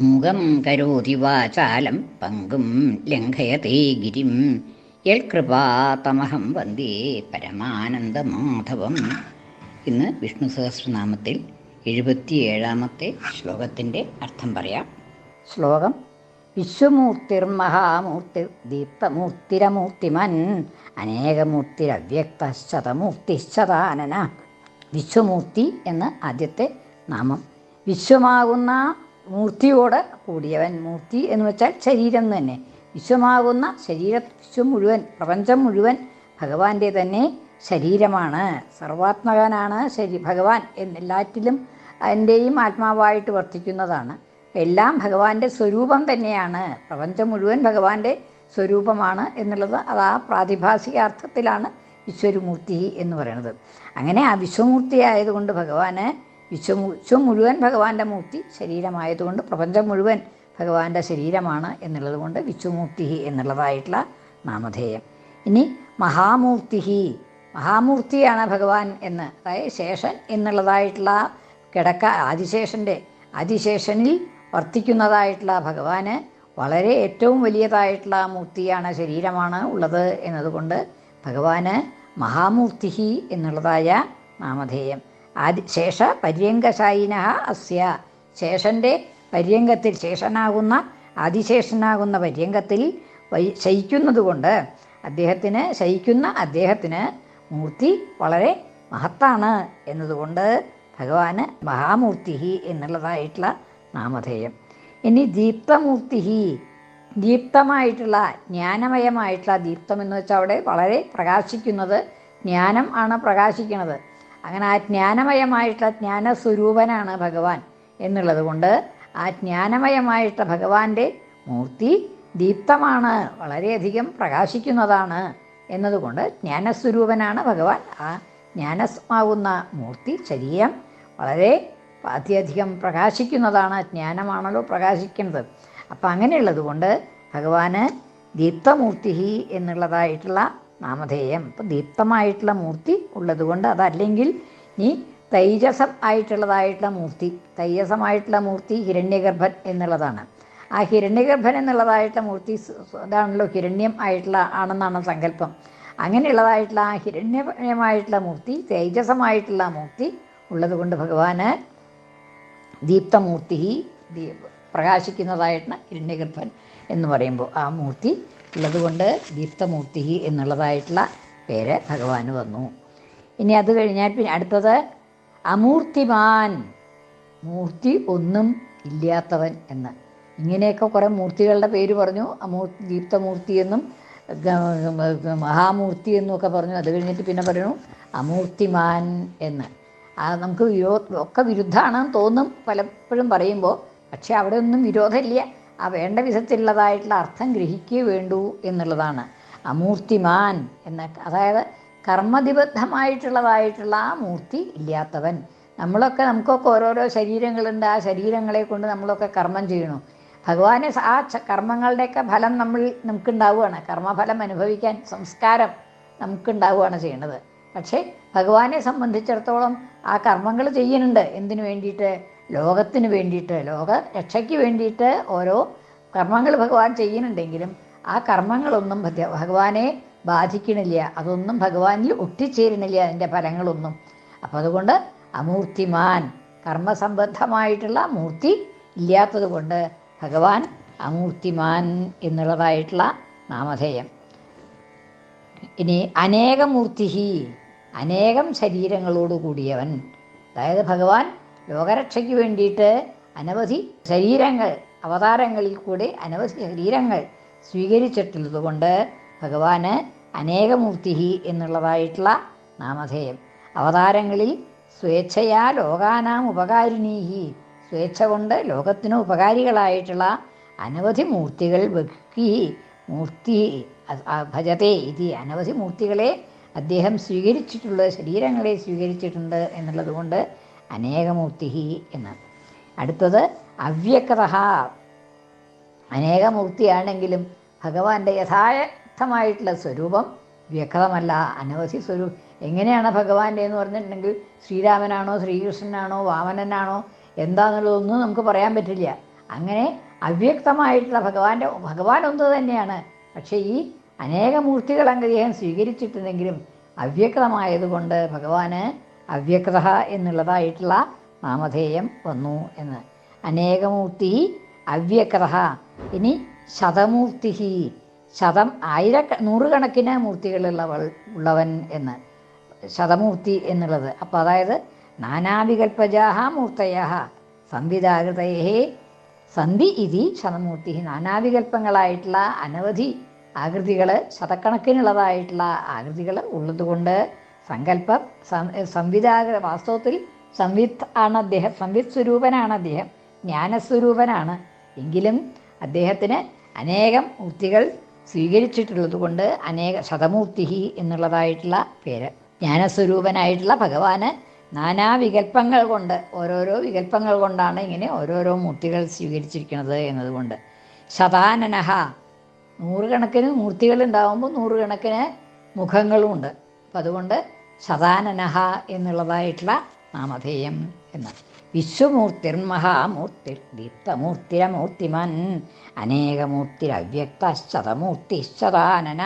മൂകം കരോതി വാചാലം പങ്കും ലംഘയത്തെ ഗിരിം. യൽകൃപാതമഹം വന്ദേ പരമാനന്ദമാധവം. ഇന്ന് വിഷ്ണു സഹസ്രനാമത്തിൽ എഴുപത്തിയേഴാമത്തെ ശ്ലോകത്തിന്റെ അർത്ഥം പറയാം. ശ്ലോകം വിശ്വമൂർത്തിർമഹാമൂർത്തിർ ദീപ്തമൂർത്തിരമൂർത്തിമൻ അനേകമൂർത്തിരവ്യക്തശതമൂർത്തിശതാനന വിശ്വമൂർത്തി എന്ന ആദ്യത്തെ നാമം. വിശ്വമാകുന്ന മൂർത്തിയോട് കൂടിയവൻ. മൂർത്തി എന്ന് വെച്ചാൽ ശരീരം തന്നെ. വിശ്വമാകുന്ന ശരീര വിശ്വം മുഴുവൻ പ്രപഞ്ചം മുഴുവൻ ഭഗവാന്റെ തന്നെ ശരീരമാണ്. സർവാത്മകനാണ് ശരി ഭഗവാൻ എന്നെല്ലാറ്റിലും അതിന്റെയും ആത്മാവായിട്ട് വർത്തിക്കുന്നതാണ്. എല്ലാം ഭഗവാന്റെ സ്വരൂപം തന്നെയാണ്. പ്രപഞ്ചം മുഴുവൻ ഭഗവാന്റെ സ്വരൂപമാണ് എന്നുള്ളത് അത് ആ പ്രാതിഭാസിക അർത്ഥത്തിലാണ് വിശ്വരൂമൂർത്തി എന്ന് പറയുന്നത്. അങ്ങനെ ആ വിശ്വമൂർത്തി ആയതുകൊണ്ട് ഭഗവാന് വിശ്വമു വിശ്വം മുഴുവൻ ഭഗവാന്റെ മൂർത്തി ശരീരമായതുകൊണ്ട് പ്രപഞ്ചം മുഴുവൻ ഭഗവാന്റെ ശരീരമാണ് എന്നുള്ളത് കൊണ്ട് വിശ്വമൂർത്തി എന്നുള്ളതായിട്ടുള്ള നാമധേയം. ഇനി മഹാമൂർത്തി മഹാമൂർത്തിയാണ് ഭഗവാൻ എന്ന്. അതായത് ശേഷൻ എന്നുള്ളതായിട്ടുള്ള കിടക്ക ആദിശേഷന്റെ ആദിശേഷനിൽ വർത്തിക്കുന്നതായിട്ടുള്ള ഭഗവാന് വളരെ ഏറ്റവും വലിയതായിട്ടുള്ള മൂർത്തിയാണ് ശരീരമാണ് ഉള്ളത് എന്നതുകൊണ്ട് ഭഗവാന് മഹാമൂർത്തി എന്നുള്ളതായ നാമധേയം. ആദി ശേഷ പര്യങ്കശായിന അസ്യ. ശേഷന്റെ പര്യങ്കത്തിൽ ശേഷനാകുന്ന ആദിശേഷനാകുന്ന പര്യങ്കത്തിൽ ശയിക്കുന്നതുകൊണ്ട് അദ്ദേഹത്തിന് ശയിക്കുന്ന അദ്ദേഹത്തിന് മൂർത്തി വളരെ മഹത്താണ് എന്നതുകൊണ്ട് ഭഗവാന് മഹാമൂർത്തി എന്നുള്ളതായിട്ടുള്ള നാമധേയം. ഇനി ദീപ്തമൂർത്തി ദീപ്തമായിട്ടുള്ള ജ്ഞാനമയമായിട്ടുള്ള ദീപ്തം എന്ന് വെച്ചാൽ അവിടെ വളരെ പ്രകാശിക്കുന്നത് ജ്ഞാനം ആണ് പ്രകാശിക്കുന്നത്. അങ്ങനെ ആ ജ്ഞാനമയമായിട്ടുള്ള ജ്ഞാനസ്വരൂപനാണ് ഭഗവാൻ എന്നുള്ളത് കൊണ്ട് ആ ജ്ഞാനമയമായിട്ടുള്ള ഭഗവാന്റെ മൂർത്തി ദീപ്തമാണ് വളരെയധികം പ്രകാശിക്കുന്നതാണ് എന്നതുകൊണ്ട് ജ്ഞാനസ്വരൂപനാണ് ഭഗവാൻ. ആ ജ്ഞാനമാകുന്ന മൂർത്തി ശരീരം വളരെ അത്യധികം പ്രകാശിക്കുന്നതാണ് ജ്ഞാനമാണല്ലോ പ്രകാശിക്കുന്നത്. അപ്പം അങ്ങനെയുള്ളത് കൊണ്ട് ഭഗവാന് ദീപ്തമൂർത്തി എന്നുള്ളതായിട്ടുള്ള നാമധേയം. ഇപ്പം ദീപ്തമായിട്ടുള്ള മൂർത്തി ഉള്ളതുകൊണ്ട് അതല്ലെങ്കിൽ നീ തൈജസം ആയിട്ടുള്ളതായിട്ടുള്ള മൂർത്തി തൈജസമായിട്ടുള്ള മൂർത്തി ഹിരണ്യഗർഭൻ എന്നുള്ളതാണ്. ആ ഹിരണ്യഗർഭൻ എന്നുള്ളതായിട്ടുള്ള മൂർത്തി ഇതാണല്ലോ ഹിരണ്യം ആയിട്ടുള്ള ആണെന്നാണ് സങ്കല്പം. അങ്ങനെയുള്ളതായിട്ടുള്ള ആ ഹിരണ്യമായിട്ടുള്ള മൂർത്തി തേജസമായിട്ടുള്ള മൂർത്തി ഉള്ളതുകൊണ്ട് ഭഗവാന് ദീപ്തമൂർത്തി പ്രകാശിക്കുന്നതായിട്ടുള്ള ഹിരണ്യഗർഭൻ എന്ന് പറയുമ്പോൾ ആ മൂർത്തി ഉള്ളതുകൊണ്ട് ദീപ്തമൂർത്തി എന്നുള്ളതായിട്ടുള്ള പേര് ഭഗവാന് വന്നു. ഇനി അത് കഴിഞ്ഞാൽ പിന്നെ അടുത്തത് അമൂർത്തിമാൻ. മൂർത്തി ഒന്നും ഇല്ലാത്തവൻ എന്ന്. ഇങ്ങനെയൊക്കെ കുറേ മൂർത്തികളുടെ പേര് പറഞ്ഞു. അമൂർത്തി ദീപ്തമൂർത്തി എന്നും മഹാമൂർത്തി എന്നൊക്കെ പറഞ്ഞു. അത് കഴിഞ്ഞിട്ട് പിന്നെ പറയുന്നു അമൂർത്തിമാൻ എന്ന്. ആ നമുക്ക് വിരോ ഒക്കെ വിരുദ്ധമാണെന്ന് തോന്നും പലപ്പോഴും പറയുമ്പോൾ. പക്ഷേ അവിടെ ഒന്നും വിരോധമില്ല. ആ വേണ്ട വിധത്തിലുള്ളതായിട്ടുള്ള അർത്ഥം ഗ്രഹിക്കേ വേണ്ടൂ എന്നുള്ളതാണ്. അമൂർത്തിമാൻ എന്ന അതായത് കർമ്മധിബദ്ധമായിട്ടുള്ളതായിട്ടുള്ള ആ മൂർത്തി ഇല്ലാത്തവൻ. നമ്മളൊക്കെ നമുക്കൊക്കെ ഓരോരോ ശരീരങ്ങളുണ്ട്. ആ ശരീരങ്ങളെ കൊണ്ട് നമ്മളൊക്കെ കർമ്മം ചെയ്യണു. ഭഗവാനെ ആ കർമ്മങ്ങളുടെയൊക്കെ ഫലം നമ്മൾ നമുക്കുണ്ടാവുകയാണ്. കർമ്മഫലം അനുഭവിക്കാൻ സംസ്കാരം നമുക്കുണ്ടാവുകയാണ് ചെയ്യണത്. പക്ഷേ ഭഗവാനെ സംബന്ധിച്ചിടത്തോളം ആ കർമ്മങ്ങൾ ചെയ്യുന്നുണ്ട്. എന്തിനു വേണ്ടിയിട്ട്? ലോകത്തിന് വേണ്ടിയിട്ട് ലോക രക്ഷയ്ക്ക് വേണ്ടിയിട്ട് ഓരോ കർമ്മങ്ങൾ ഭഗവാൻ ചെയ്യുന്നുണ്ടെങ്കിലും ആ കർമ്മങ്ങളൊന്നും ഭഗവാനെ ബാധിക്കണില്ല. അതൊന്നും ഭഗവാനിൽ ഒട്ടിച്ചേരണില്ല അതിന്റെ ഫലങ്ങളൊന്നും. അപ്പം അതുകൊണ്ട് അമൂർത്തിമാൻ കർമ്മസംബദ്ധമായിട്ടുള്ള മൂർത്തി ഇല്ലാത്തത് കൊണ്ട് ഭഗവാൻ അമൂർത്തിമാൻ എന്നുള്ളതായിട്ടുള്ള നാമധേയം. ഇനി അനേകമൂർത്തി അനേകം ശരീരങ്ങളോട് കൂടിയവൻ. അതായത് ഭഗവാൻ ലോകരക്ഷയ്ക്ക് വേണ്ടിയിട്ട് അനവധി ശരീരങ്ങൾ അവതാരങ്ങളിൽ കൂടെ അനവധി ശരീരങ്ങൾ സ്വീകരിച്ചിട്ടുള്ളത് കൊണ്ട് ഭഗവാന് അനേകമൂർത്തി എന്നുള്ളതായിട്ടുള്ള നാമധേയം. അവതാരങ്ങളിൽ സ്വേച്ഛയാ ലോകാനാം ഉപകാരിണീഹി. സ്വേച്ഛ കൊണ്ട് ലോകത്തിന് ഉപകാരികളായിട്ടുള്ള അനവധി മൂർത്തികൾ വഹിക്കി മൂർത്തി ഭജതേ ഇത്. അനവധി മൂർത്തികളെ അദ്ദേഹം സ്വീകരിച്ചിട്ടുള്ള ശരീരങ്ങളെ സ്വീകരിച്ചിട്ടുണ്ട് എന്നുള്ളത് കൊണ്ട് അനേകമൂർത്തി എന്ന് അടുത്തത് അവ്യക്ത. അനേകമൂർത്തിയാണെങ്കിലും ഭഗവാന്റെ യഥാർത്ഥമായിട്ടുള്ള സ്വരൂപം വ്യക്തമല്ല. അനവധി സ്വരൂപം എങ്ങനെയാണ് ഭഗവാന്റെ എന്ന് പറഞ്ഞിട്ടുണ്ടെങ്കിൽ ശ്രീരാമനാണോ ശ്രീകൃഷ്ണനാണോ വാമനനാണോ എന്താണെന്നുള്ളതൊന്നും നമുക്ക് പറയാൻ പറ്റില്ല. അങ്ങനെ അവ്യക്തമായിട്ടുള്ള ഭഗവാന്റെ ഭഗവാൻ ഒന്ന് തന്നെയാണ്. പക്ഷേ ഈ അനേക മൂർത്തികൾ അദ്ദേഹം സ്വീകരിച്ചിട്ടുണ്ടെങ്കിലും അവ്യക്തമായതുകൊണ്ട് ഭഗവാന് അവ്യക്ത എന്നുള്ളതായിട്ടുള്ള നാമധേയം വന്നു എന്ന്. അനേകമൂർത്തി അവ്യക്ത ഇനി ശതമൂർത്തി ശതം ആയിര നൂറുകണക്കിന് മൂർത്തികളുള്ളവൾ ഉള്ളവൻ എന്ന്. ശതമൂർത്തി എന്നുള്ളത്. അപ്പോൾ അതായത് നാനാവികൽപ്പജാഹ മൂർത്തയ സംവിധാകൃതയെ. സന്ധി ഇതി ശതമൂർത്തി നാനാവികൽപ്പങ്ങളായിട്ടുള്ള അനവധി ആകൃതികൾ ശതക്കണക്കിനുള്ളതായിട്ടുള്ള ആകൃതികൾ ഉള്ളതുകൊണ്ട് സങ്കല്പം സംവിധാക വാസ്തവത്തിൽ സംവിത്ത് ആണ് അദ്ദേഹം സംവിത് സ്വരൂപനാണ് അദ്ദേഹം ജ്ഞാനസ്വരൂപനാണ്. എങ്കിലും അദ്ദേഹത്തിന് അനേകം മൂർത്തികൾ സ്വീകരിച്ചിട്ടുള്ളത് കൊണ്ട് അനേക ശതമൂർത്തി എന്നുള്ളതായിട്ടുള്ള പേര്. ജ്ഞാനസ്വരൂപനായിട്ടുള്ള ഭഗവാന് നാനാ വികല്പങ്ങൾ കൊണ്ട് ഓരോരോ വികല്പങ്ങൾ കൊണ്ടാണ് ഇങ്ങനെ ഓരോരോ മൂർത്തികൾ സ്വീകരിച്ചിരിക്കുന്നത് എന്നതുകൊണ്ട്. ശതാനനഹ നൂറുകണക്കിന് മൂർത്തികൾ ഉണ്ടാകുമ്പോൾ നൂറുകണക്കിന് മുഖങ്ങളുമുണ്ട് അപ്പം അതുകൊണ്ട് ശതാനനഹ എന്നുള്ളതായിട്ടുള്ള നാമധേയം എന്ന്. വിശ്വമൂർത്തിർ മഹാമൂർത്തിർ ദീപ്തമൂർത്തിരമൂർത്തിമൻ അനേകമൂർത്തിരവ്യക്ത ശതമൂർത്തി ശതാനന